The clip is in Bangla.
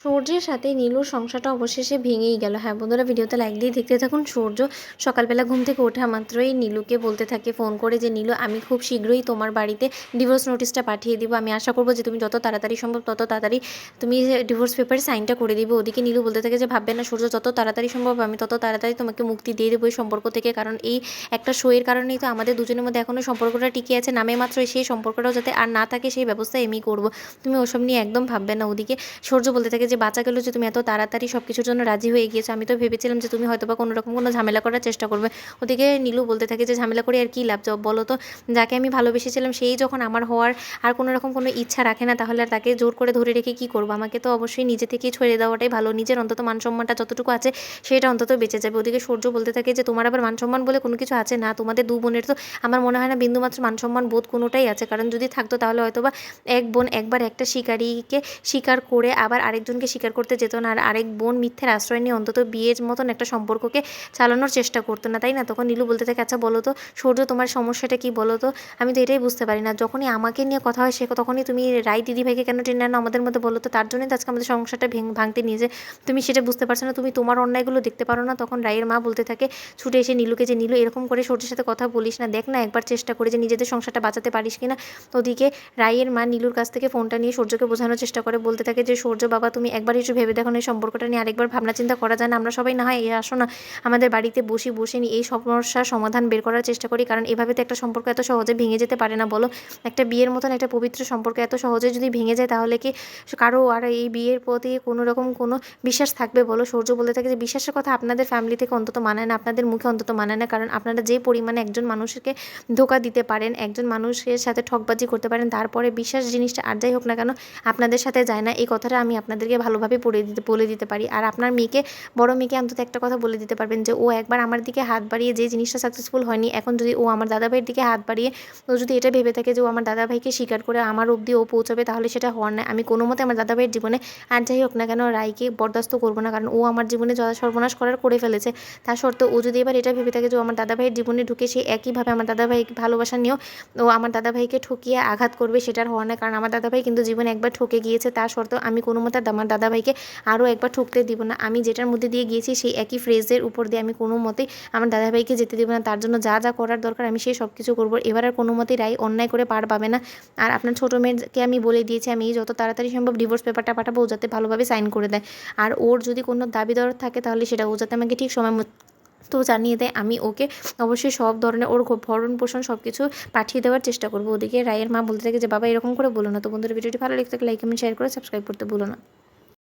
সূর্যের সাথে নীলুর সংসারটা অবশেষে ভেঙেই গেল। হ্যাঁ বন্ধুরা, ভিডিওতে লাইক দিয়ে দেখতে থাকুন। সূর্য সকালবেলা ঘুম থেকে ওঠা মাত্রই নীলুকে বলতে থাকে ফোন করে যে, নীলু, আমি খুব শীঘ্রই তোমার বাড়িতে ডিভোর্স নোটিশটা পাঠিয়ে দিব। আমি আশা করব যে, তুমি যত তাড়াতাড়ি সম্ভব, তত তাড়াতাড়ি তুমি ডিভোর্স পেপারে সাইনটা করে দিবে। ওদিকে নীলু বলতে থাকে যে, ভাববে না সূর্য, যত তাড়াতাড়ি সম্ভব আমি তত তাড়াতাড়ি তোমাকে মুক্তি দিয়ে দেবো এই সম্পর্ক থেকে। কারণ এই একটা শোয়ের কারণেই তো আমাদের দুজনের মধ্যে এখনও সম্পর্কটা টিকে আছে। নামে মাত্র সেই সম্পর্কটাও যাতে আর না থাকে, সেই ব্যবস্থা আমি করব। তুমি ওসব নিয়ে একদম ভাববে না। ওদিকে সূর্য বলতে থাকে যে বাঁচা গেলো যে তুমি এত তাড়াতাড়ি সব কিছুর জন্য রাজি হয়ে গিয়েছো, আমি তো ভেবেছিলাম যে তুমি হয়তো বা কোনো রকম কোনো ঝামেলা করার চেষ্টা করবে। ওদিকে নীলু বলতে থাকে যে ঝামেলা করে আর কী লাভ? বলো তো, যাকে আমি ভালোবেসেছিলাম সেই যখন আমার হওয়ার আর কোনো রকম কোনো ইচ্ছা রাখে না, তাহলে আর তাকে জোর করে ধরে রেখে কী করব? আমাকে তো অবশ্যই নিজে থেকেই ছড়িয়ে দেওয়াটাই ভালো। নিজের অন্তত মান সম্মানটা যতটুকু আছে, সেটা অন্তত বেঁচে যাবে। ওদিকে সূর্য বলতে থাকে যে, তোমার আবার মান সম্মান বলে কোনো কিছু আছে না? তোমাদের দু বোনের তো আমার মনে হয় না বিন্দুমাত্র মান সম্মান বোধ কোনোটাই আছে। কারণ যদি থাকতো তাহলে হয়তো বা এক বোন একবার একটা শিকারীকে শিকার করে আবার আরেকজনকে স্বীকার করতে যেত না। আর আরেক বোন মিথ্যের আশ্রয় নিয়ে অন্তত বিয়ের মতন একটা সম্পর্ককে চালানোর চেষ্টা করতো না, তাই না? তখন নীলু বলতে থাকে আচ্ছা বলো তো, সূর্য, তোমার সমস্যাটা কি বলো তো? আমি তো এটাই বুঝতে পারি না। যখনই আমাকে নিয়ে কথা হয়, সে তখনই, তুমি রাই দিদিভাইকে কেন টেনে আনো আমাদের মধ্যে বলো তো? তার জন্যই তো আজকে আমাদের ভেঙ- ভাঙতে নিয়ে যায় তুমি সেটা বুঝতে পারছ না, তুমি তোমার অন্যায়গুলো দেখতে পারো না। তখন রায়ের মা বলতে থাকে, ছুটে এসে নীলুকে যে, নীলু, এরকম করে সূর্যের সাথে কথা বলিস না। দেখ না একবার চেষ্টা করে যে, নিজেদের সংসারটা বাঁচাতে পারিস কিনা ওদিকে রায়ের মা নীলুর কাছ থেকে ফোনটা নিয়ে সূর্যকে বোঝানোর চেষ্টা করে। বলতে থাকে যে, সূর্য, বাবা, তুমি একবার একটু ভেবে দেখুন এই সম্পর্কটা নিয়ে আরেকবার ভাবনা চিন্তা করা যায় না। আমরা সবাই না হয় এ আসো না, আমাদের বাড়িতে বসি, বসে নিয়ে এই সমস্যার সমাধান বের করার চেষ্টা করি। কারণ এভাবে তো একটা সম্পর্ক এত সহজে ভেঙে যেতে পারে না, বলো? একটা বিয়ের মতন একটা পবিত্র সম্পর্ক এত সহজে যদি ভেঙে যায়, তাহলে কি কারও আর এই বিয়ের প্রতি কোনো রকম কোনো বিশ্বাস থাকবে, বলো? সূর্য বলে থাকে যে, বিশ্বাসের কথা আপনাদের ফ্যামিলি থেকে অন্তত মানায় না, আপনাদের মুখে অন্তত মানায় না। কারণ আপনারা যে পরিমাণে একজন মানুষকে ধোকা দিতে পারেন, একজন মানুষের সাথে ঠকবাজি করতে পারেন, তারপরে বিশ্বাস জিনিসটা আর যাই হোক না কেন, আপনাদের সাথে যায় না। এই কথাটা আমি আপনাদেরকে ভালোভাবে পড়ে দিতে, বলে দিতে পারি। আর আপনার মেয়েকে, বড় মেয়েকে অন্তত একটা কথা বলে দিতে পারবেন যে, ও একবার আমার দিকে হাত বাড়িয়ে যে জিনিসটা সাকসেসফুল হয়নি, এখন যদি ও আমার দাদাভাইয়ের দিকে হাত বাড়িয়ে, ও যদি এটা ভেবে থাকে যে, ও আমার দাদাভাইকে স্বীকার করে আমার অবধি ও পৌঁছাবে, তাহলে সেটা হওয়ার নয়। আমি কোনো মতে আমার দাদাভাইয়ের জীবনে, আর যাই হোক না কেন, রায়কে বরদাস্ত করব না, কারণ ও আমার জীবনে যা সর্বনাশ করার করে ফেলেছে। তা সত্ত্বেও ও যদি এবার এটা ভেবে থাকে যে, ও আমার দাদাভাইয়ের জীবনে ঢুকে সে একইভাবে আমার দাদাভাই ভালোবাসা নিয়েও, ও আমার দাদাভাইকে ঠকিয়ে আঘাত করবে সেটার হওয়ার নয়। কারণ আমার দাদাভাই কিন্তু জীবনে একবার ঠকে গিয়েছে, তা সত্ত্বেও আমি কোনো মতে আমার দাদাভাইকে আরও একবার ঠকতে দিব না। আমি যেটার মধ্যে দিয়ে গিয়েছি সেই একই ফ্রেজের উপর দিয়ে আমি কোনো মতেই আমার দাদাভাইকে যেতে দেবো না। তার জন্য যা যা করার দরকার আমি সেই সব কিছু করব। এবার আর কোনো মতেই রায় অন্যায় করে পার পাবে না। আর আপনার ছোটো মেয়েকে আমি বলে দিয়েছি, আমি যত তাড়াতাড়ি সম্ভব ডিভোর্স পেপারটা পাঠাবো, ও যাতে ভালোভাবে সাইন করে দেয়। আর ওর যদি কোনো দাবি দর থাকে তাহলে সেটা ও যাতে আমাকে ঠিক সময় তো জানিয়ে দেয়। আমি ওকে অবশ্যই সব ধরনের ওর ভরণ পোষণ সব কিছু পাঠিয়ে দেওয়ার চেষ্টা করব। ওদিকে রায়ের মা বলতে থাকে যে, বাবা এরকম করে বলো না। তো বন্ধুরা, ভিডিওটি ভালো লেগে থাকলে লাইক কমেন্ট শেয়ার করে সাবস্ক্রাইব করতে ভুলো না।